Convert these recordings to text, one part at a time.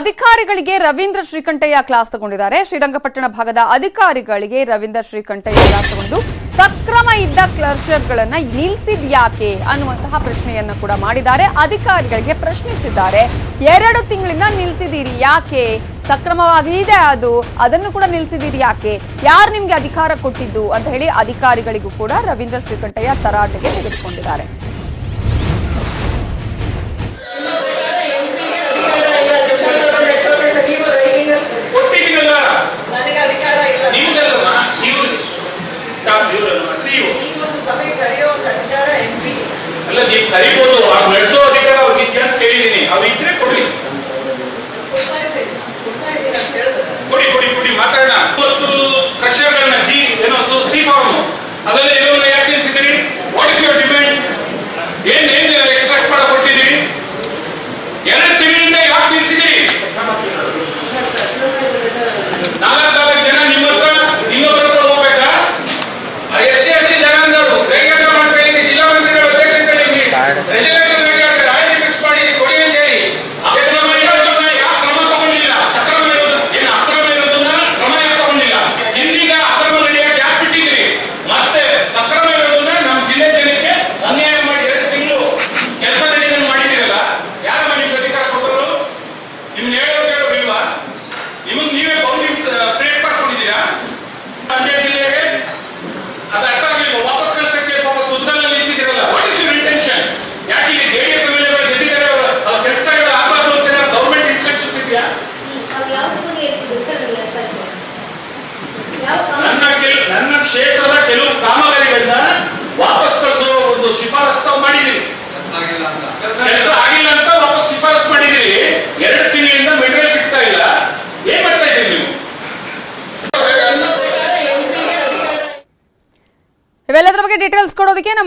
ಅಧಿಕಾರಿಗಳಿಗೆ ರವೀಂದ್ರ ಶ್ರೀಕಂಠಯ್ಯ ಕ್ಲಾಸ್ ತಗೊಂಡಿದ್ದಾರೆ. ಶ್ರೀರಂಗಪಟ್ಟಣ ಭಾಗದ ಅಧಿಕಾರಿಗಳಿಗೆ ರವೀಂದ್ರ ಶ್ರೀಕಂಠಯ್ಯ ಕ್ಲಾಸ್ ತಗೊಂಡು ಸಕ್ರಮ ಇದ್ದ ಕ್ಲರ್ಷರ್ಗಳನ್ನ ನಿಲ್ಸಿದ್ ಯಾಕೆ ಅನ್ನುವಂತಹ ಪ್ರಶ್ನೆಯನ್ನ ಕೂಡ ಮಾಡಿದ್ದಾರೆ. ಅಧಿಕಾರಿಗಳಿಗೆ ಪ್ರಶ್ನಿಸಿದ್ದಾರೆ. ಎರಡು ತಿಂಗಳಿಂದ ನಿಲ್ಸಿದ್ದೀರಿ ಯಾಕೆ? ಸಕ್ರಮವಾಗಿದೆ ಅದು. ಅದನ್ನು ಕೂಡ ನಿಲ್ಸಿದ್ದೀರಿ ಯಾಕೆ? ಯಾರು ನಿಮ್ಗೆ ಅಧಿಕಾರ ಕೊಟ್ಟಿದ್ದು? ಅಂತ ಹೇಳಿ ಅಧಿಕಾರಿಗಳಿಗೂ ಕೂಡ ರವೀಂದ್ರ ಶ್ರೀಕಂಠಯ್ಯ ತರಾಟೆಗೆ ತೆಗೆದುಕೊಂಡಿದ್ದಾರೆ. ಇದ್ರೆ ಕೊಡ್ಲಿ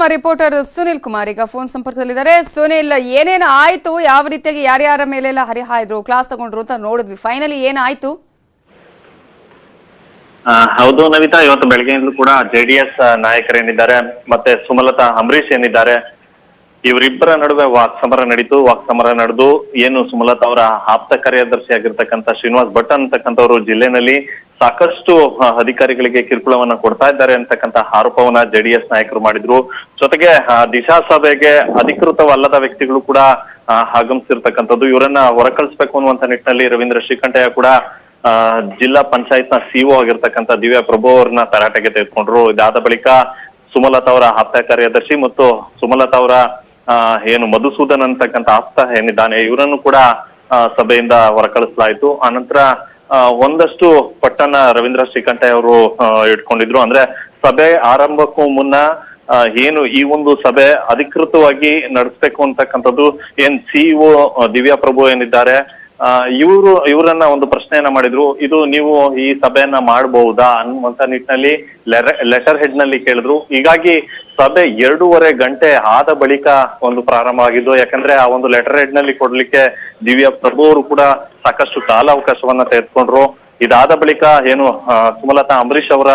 ನಮ್ಮ ರಿಪೋರ್ಟರ್ ಸುನಿಲ್ ಕುಮಾರ್ ಈಗ ಫೋನ್ ಸಂಪರ್ಕದಲ್ಲಿದ್ದಾರೆ. ಸುನಿಲ್, ಏನೇನು ಆಯ್ತು? ಯಾವ ರೀತಿಯಾಗಿ ಯಾರ್ಯಾರ ಮೇಲೆಲ್ಲ ಹರಿಹಾಯ್ದ್ರು, ಕ್ಲಾಸ್ ತಗೊಂಡ್ರು ಅಂತ ನೋಡಿದ್ವಿ. ಫೈನಲಿ ಏನಾಯ್ತು ಹೌದು ನವಿತಾ ಇವತ್ತು ಬೆಳಗ್ಗೆಯಿಂದಲೂ ಕೂಡ ಜೆಡಿಎಸ್ ನಾಯಕರೇನಿದ್ದಾರೆ, ಮತ್ತೆ ಸುಮಲತಾ ಅಂಬರೀಶ್ ಏನಿದ್ದಾರೆ ಇವರಿಬ್ಬರ ನಡುವೆ ವಾಕ್ ಸಮರ ನಡೀತು ವಾಕ್ ಸಮರ ನಡೆದು ಏನು ಸುಮಲತಾ ಅವರ ಆಪ್ತ ಕಾರ್ಯದರ್ಶಿ ಆಗಿರ್ತಕ್ಕಂಥ ಶ್ರೀನಿವಾಸ್ ಭಟ್ ಅಂತಕ್ಕಂಥವ್ರು ಜಿಲ್ಲೆನಲ್ಲಿ ಸಾಕಷ್ಟು ಅಧಿಕಾರಿಗಳಿಗೆ ಕಿರುಕುಳವನ್ನ ಕೊಡ್ತಾ ಇದ್ದಾರೆ ಅಂತಕ್ಕಂಥ ಆರೋಪವನ್ನ ಜೆಡಿಎಸ್ ನಾಯಕರು ಮಾಡಿದ್ರು. ಜೊತೆಗೆ ದಿಶಾ ಸಭೆಗೆ ಅಧಿಕೃತವಲ್ಲದ ವ್ಯಕ್ತಿಗಳು ಕೂಡ ಆಗಮಿಸಿರ್ತಕ್ಕಂಥದ್ದು. ಇವರನ್ನ ಹೊರಕಳಿಸ್ಬೇಕು ಅನ್ನುವಂತ ನಿಟ್ಟಿನಲ್ಲಿ ರವೀಂದ್ರ ಶ್ರೀಕಂಠಯ್ಯ ಕೂಡ ಜಿಲ್ಲಾ ಪಂಚಾಯತ್ನ ಸಿಒ ಆಗಿರ್ತಕ್ಕಂಥ ದಿವ್ಯಾ ಪ್ರಭು ಅವ್ರನ್ನ ತರಾಟೆಗೆ ತೆಗೆದುಕೊಂಡ್ರು. ಇದಾದ ಬಳಿಕ ಸುಮಲತಾ ಅವರ ಆಪ್ತ ಕಾರ್ಯದರ್ಶಿ ಮತ್ತು ಸುಮಲತಾ ಅವರ ಆ, ಏನು ಮಧುಸೂದನ್ ಅಂತಕ್ಕಂಥ ಆಸ್ತ ಏನಿದ್ದಾನೆ ಇವರನ್ನು ಕೂಡ ಸಭೆಯಿಂದ ಹೊರಕಳಿಸಲಾಯಿತು. ಆನಂತರ ಒಂದಷ್ಟು ಪಟ್ಟಣ ರವೀಂದ್ರ ಶ್ರೀಕಂಠೆ ಅವರು ಇಟ್ಕೊಂಡಿದ್ರು. ಅಂದ್ರೆ ಸಭೆ ಆರಂಭಕ್ಕೂ ಮುನ್ನ ಏನು ಈ ಒಂದು ಸಭೆ ಅಧಿಕೃತವಾಗಿ ನಡೆಸ್ಬೇಕು ಅಂತಕ್ಕಂಥದ್ದು ಏನ್ ಸಿಇಒ ದಿವ್ಯಾ ಪ್ರಭು ಏನಿದ್ದಾರೆ ಇವರು, ಇವರನ್ನ ಒಂದು ಪ್ರಶ್ನೆಯನ್ನ ಮಾಡಿದ್ರು, ಇದು ನೀವು ಈ ಸಭೆಯನ್ನ ಮಾಡಬಹುದಾ ಅನ್ನುವಂತ ನಿಟ್ಟಿನಲ್ಲಿ ಲೆಟರ್ ಹೆಡ್ನಲ್ಲಿ ಕೇಳಿದ್ರು. ಹೀಗಾಗಿ ಸಭೆ ಎರಡೂವರೆ ಗಂಟೆ ಆದ ಬಳಿಕ ಒಂದು ಪ್ರಾರಂಭ ಆಗಿದ್ದು, ಯಾಕಂದ್ರೆ ಆ ಒಂದು ಲೆಟರ್ ಹೆಡ್ನಲ್ಲಿ ಕೊಡ್ಲಿಕ್ಕೆ ದಿವ್ಯಾ ಪ್ರಭು ಅವರು ಕೂಡ ಸಾಕಷ್ಟು ಕಾಲಾವಕಾಶವನ್ನ ತೆಗೆದುಕೊಂಡ್ರು. ಇದಾದ ಬಳಿಕ ಏನು ಸುಮಲತಾ ಅಂಬರೀಶ್ ಅವರ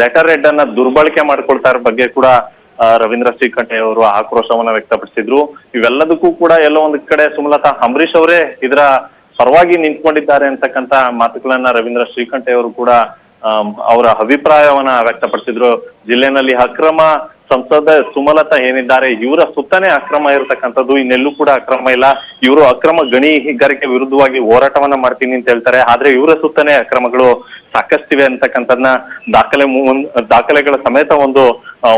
ಲೆಟರ್ ಹೆಡ್ ಅನ್ನ ದುರ್ಬಳಕೆ ಮಾಡ್ಕೊಳ್ತಾ ಇರೋ ಬಗ್ಗೆ ಕೂಡ ರವೀಂದ್ರ ಶ್ರೀಕಂಠಯ್ಯ ಅವರು ಆಕ್ರೋಶವನ್ನ ವ್ಯಕ್ತಪಡಿಸಿದ್ರು. ಇವೆಲ್ಲದಕ್ಕೂ ಕೂಡ ಎಲ್ಲೋ ಒಂದ್ ಕಡೆ ಸುಮಲತಾ ಅಂಬರೀಶ್ ಅವರೇ ಇದರ ಪರವಾಗಿ ನಿಂತ್ಕೊಂಡಿದ್ದಾರೆ ಅಂತಕ್ಕಂತ ಮಾತುಗಳನ್ನ ರವೀಂದ್ರ ಶ್ರೀಕಂಠಯ್ಯ ಅವರು ಕೂಡ ಅವರ ಅಭಿಪ್ರಾಯವನ್ನ ವ್ಯಕ್ತಪಡಿಸಿದ್ರು. ಜಿಲ್ಲೆನಲ್ಲಿ ಅಕ್ರಮ ಸಂಸದ ಸುಮಲತಾ ಏನಿದ್ದಾರೆ, ಇವರ ಸುತ್ತನೇ ಅಕ್ರಮ ಇರತಕ್ಕಂಥದ್ದು, ಇನ್ನೆಲ್ಲೂ ಕೂಡ ಅಕ್ರಮ ಇಲ್ಲ. ಇವರು ಅಕ್ರಮ ಗಣಿಗಾರಿಕೆ ವಿರುದ್ಧವಾಗಿ ಹೋರಾಟವನ್ನ ಮಾಡ್ತೀನಿ ಅಂತ ಹೇಳ್ತಾರೆ. ಆದ್ರೆ ಇವರ ಸುತ್ತನೇ ಅಕ್ರಮಗಳು ಸಾಕಷ್ಟಿವೆ ಅಂತಕ್ಕಂಥದ್ನ ದಾಖಲೆ ದಾಖಲೆಗಳ ಸಮೇತ ಒಂದು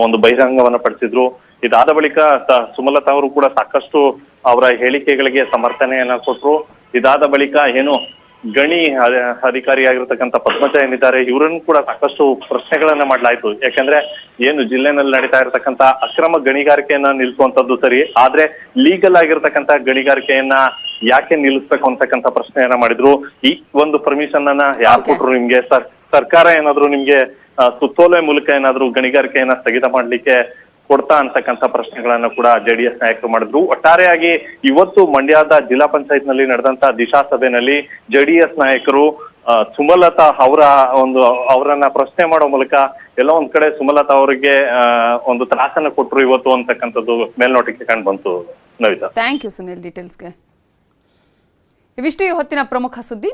ಒಂದು ಬಹಿರಂಗವನ್ನ ಪಡಿಸಿದ್ರು. ಇದಾದ ಬಳಿಕ ಸುಮಲತಾ ಅವರು ಕೂಡ ಸಾಕಷ್ಟು ಅವರ ಹೇಳಿಕೆಗಳಿಗೆ ಸಮರ್ಥನೆಯನ್ನ ಕೊಟ್ರು. ಇದಾದ ಬಳಿಕ ಏನು ಗಣಿ ಅ- ಅಧಿಕಾರಿಯಾಗಿರ್ತಕ್ಕಂಥ ಪದ್ಮಜ ಏನಿದ್ದಾರೆ ಇವರನ್ನು ಕೂಡ ಸಾಕಷ್ಟು ಪ್ರಶ್ನೆಗಳನ್ನ ಮಾಡ್ಲಾಯ್ತು. ಯಾಕಂದ್ರೆ ಏನು ಜಿಲ್ಲೆನಲ್ಲಿ ನಡೀತಾ ಇರತಕ್ಕಂತ ಅಕ್ರಮ ಗಣಿಗಾರಿಕೆಯನ್ನ ನಿಲ್ಸುವಂತದ್ದು ಸರಿ ಆದ್ರೆ ಲೀಗಲ್ ಆಗಿರ್ತಕ್ಕಂಥ ಗಣಿಗಾರಿಕೆಯನ್ನ ಯಾಕೆ ನಿಲ್ಲಿಸ್ಬೇಕು ಅಂತಕ್ಕಂಥ ಪ್ರಶ್ನೆಯನ್ನ ಮಾಡಿದ್ರು. ಈ ಒಂದು ಪರ್ಮಿಷನ್ ಅನ್ನ ಯಾರು. ಕೊಟ್ರು ನಿಮ್ಗೆ? ಸರ್ ಸರ್ಕಾರ ಏನಾದ್ರು ನಿಮ್ಗೆ ಸುತ್ತೋಲೆ ಮೂಲಕ ಏನಾದ್ರು ಗಣಿಗಾರಿಕೆಯನ್ನ ಸ್ಥಗಿತ ಮಾಡ್ಲಿಕ್ಕೆ ಕೊಡ್ತಾ ಅಂತಕ್ಕಂತ ಪ್ರಶ್ನೆಗಳನ್ನ ಕೂಡ ಜೆಡಿಎಸ್ ನಾಯಕರು ಮಾಡಿದ್ರು. ಒಟ್ಟಾರೆಯಾಗಿ ಇವತ್ತು ಮಂಡ್ಯದ ಜಿಲ್ಲಾ ಪಂಚಾಯತ್ನಲ್ಲಿ ನಡೆದಂತ ದಿಶಾ ಸಭೆಯಲ್ಲಿ ಜೆಡಿಎಸ್ ನಾಯಕರು ಸುಮಲತಾ ಅವರ ಒಂದು, ಅವರನ್ನ ಪ್ರಶ್ನೆ ಮಾಡೋ ಮೂಲಕ ಎಲ್ಲ ಒಂದ್ ಕಡೆ ಸುಮಲತಾ ಅವರಿಗೆ ಒಂದು ತ್ರಾಸನ್ನ ಕೊಟ್ಟರು ಇವತ್ತು ಅಂತಕ್ಕಂಥದ್ದು ಮೇಲ್ನೋಟಕ್ಕೆ ಕಂಡು ಬಂತು ನವಿತಾ. ಥ್ಯಾಂಕ್ ಯು ಸುನಿಲ್ ಡೀಟೇಲ್ಸ್ಗೆ ಇವಿಷ್ಟು ಈ ಹೊತ್ತಿನ ಪ್ರಮುಖ ಸುದ್ದಿ.